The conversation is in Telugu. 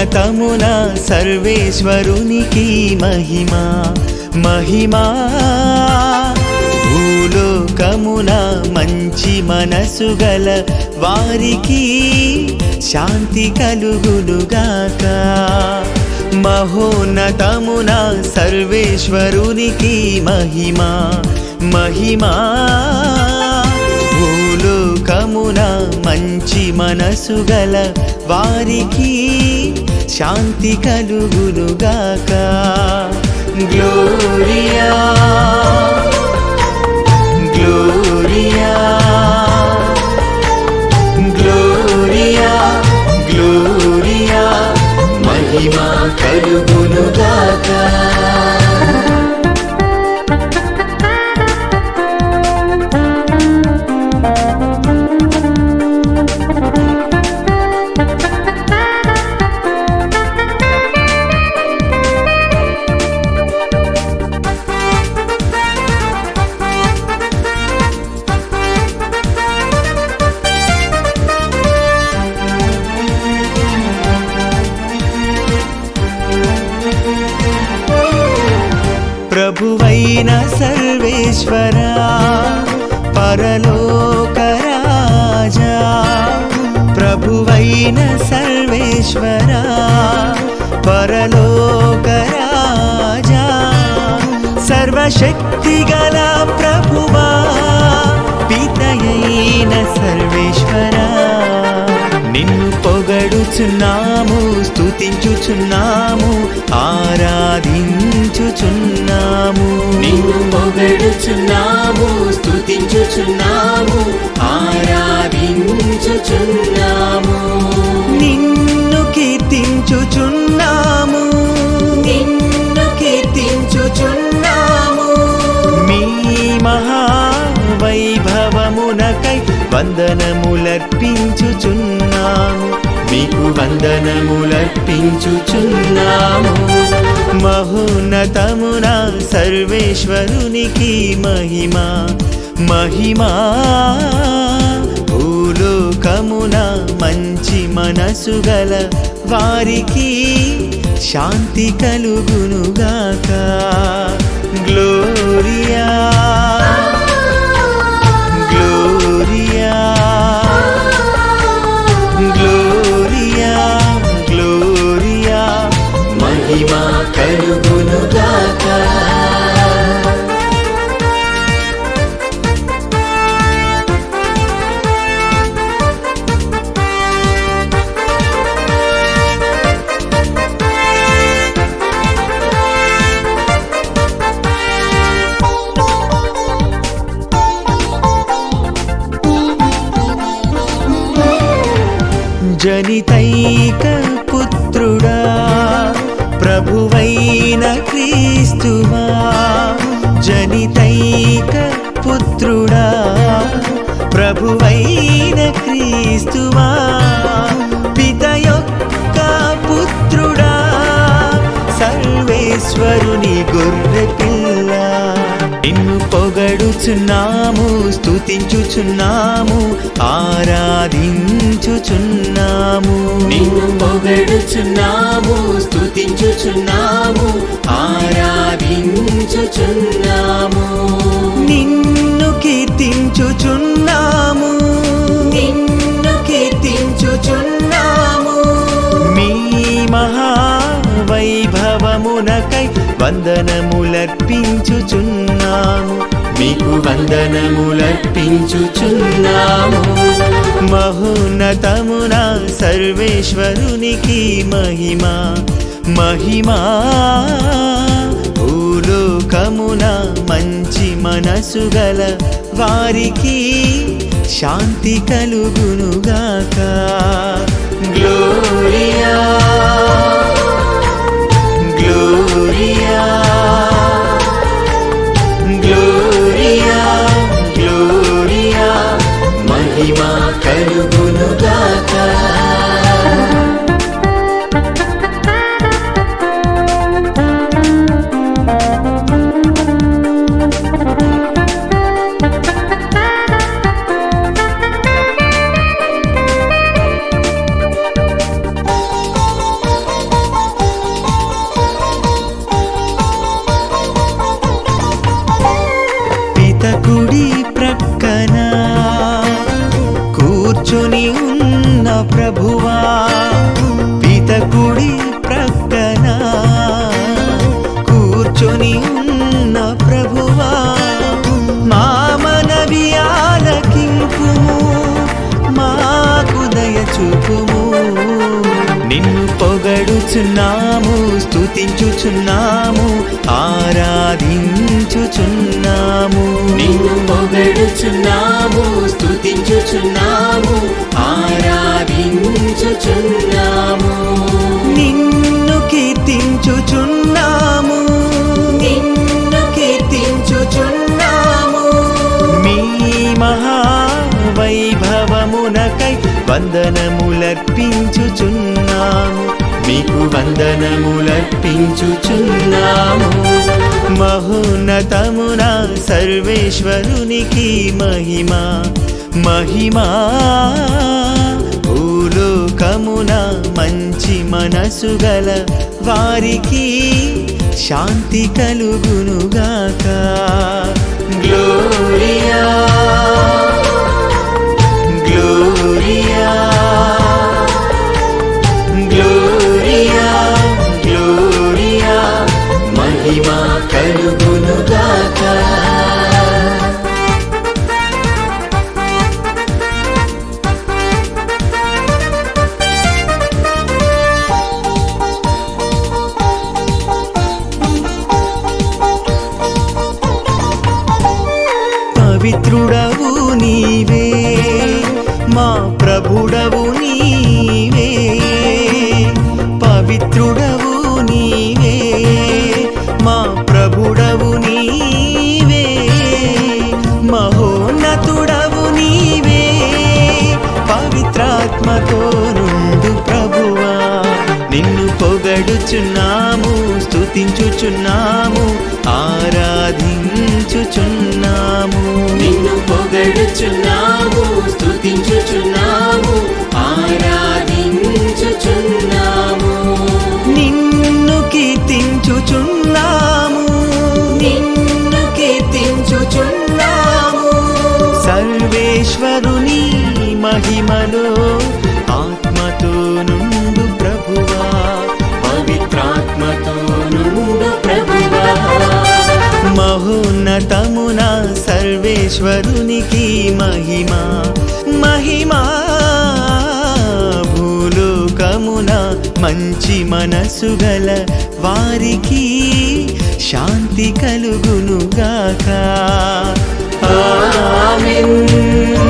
ఉన్నతమున సర్వేశ్వరునికి మహిమా మహిమా. భూలోకమున మంచి మనసు గల వారికి శాంతి కలుగునుగాక. మహోన్నతమున సర్వేశ్వరునికి మహిమా మహిమా. భూలోకమున మంచి మనసు గల వారికి శాంతి కలుగులుగాక గ్లోరియా కలిగిన సర్వేశ్వరా పరలోక రాజా ప్రభువైన సర్వేశ్వరా పరలోక రాజా సర్వశక్తి గల ప్రభువా పితయైన సర్వేశ్వరా. నిన్ను పొగడుచున్నాము స్తుతించుచున్నాము ఆరాధించుచున్నాము. నిన్ను పొగడుచున్నాము స్తుతించుచున్నాము ఆరాధించుచున్నాము. నిన్ను కీర్తించుచున్నాము. నిన్ను కీర్తించుచున్నాము. మీ మహావైభవమునకై వందనములర్పించుచున్నాము. మీకు వందనములర్పించుచున్నాము. మహోన్నతమున సర్వేశ్వరునికి మహిమా మహిమా. భూలోకమున మంచి మనసు గల వారికి శాంతి కలుగునుగాక. గ్లోరియా. గ్లోరియా జనితైక పుత్రుడా ప్రభువైన క్రీస్తువా జనితైక పుత్రుడా ప్రభువైన క్రీస్తువా. నిన్ను పొగడుచున్నాము స్తుతించుచున్నాము ఆరాధించుచున్నాము. నిన్ను పొగడుచున్నాము స్తుతించుచున్నాము ఆరాధించుచున్నాము. నిన్ను కీర్తించుచున్నాము. నిన్ను కీర్తించుచున్నాము. మీ మహావైభవమునకై వందనములర్పించుచున్నాము. మీకు వందనములర్పించుచున్నాము. మహోన్నతమున సర్వేశ్వరునికి మహిమా మహిమా. భూలోకమున మంచి మనసు గల వారికి శాంతి కలుగునుగాక. గ్లో పొగడుచున్నాము స్తుతించుచున్నాము ఆరాధించుచున్నాము. నిన్ను పొగడుచున్నాము స్తుతించుచున్నాము ఆరాధించుచున్నాము. నిన్ను కీర్తించుచున్నాము. నిన్ను కీర్తించుచున్నాము. మీ మహావైభవమునకై వందనములర్పించుచున్నాము. మీకు వందనములర్పించుచున్నాము. మహోన్నతమున సర్వేశ్వరునికి మహిమా మహిమా. భూలోకమున మంచి మనసు గల వారికి శాంతి కలుగునుగాక. గ్లోరియా పవిత్రుడవు నీవే మా ప్రభుడవు నీవే పవిత్రుడవు నీవే మా ప్రభుడవు నీవే మహోన్నతుడవు నీవే పవిత్రాత్మతో నుండు ప్రభువా. నిన్ను పొగడుచున్నాము స్తుతించుచున్నాము ఆరాధించుచున్నాము. నిన్ను పొగడుచున్నాము స్తుతించుచున్నాము ఆరాధించుచున్నాము. నిన్ను కీర్తించుచున్నాము. నిన్ను కీర్తించుచున్నాము. సర్వేశ్వరుని మహిమలో సర్వేశ్వరునికి మహిమా మహిమా. భూలోకమున మంచి మనసు గల వారికి శాంతి కలుగునుగాక. ఆమెన్.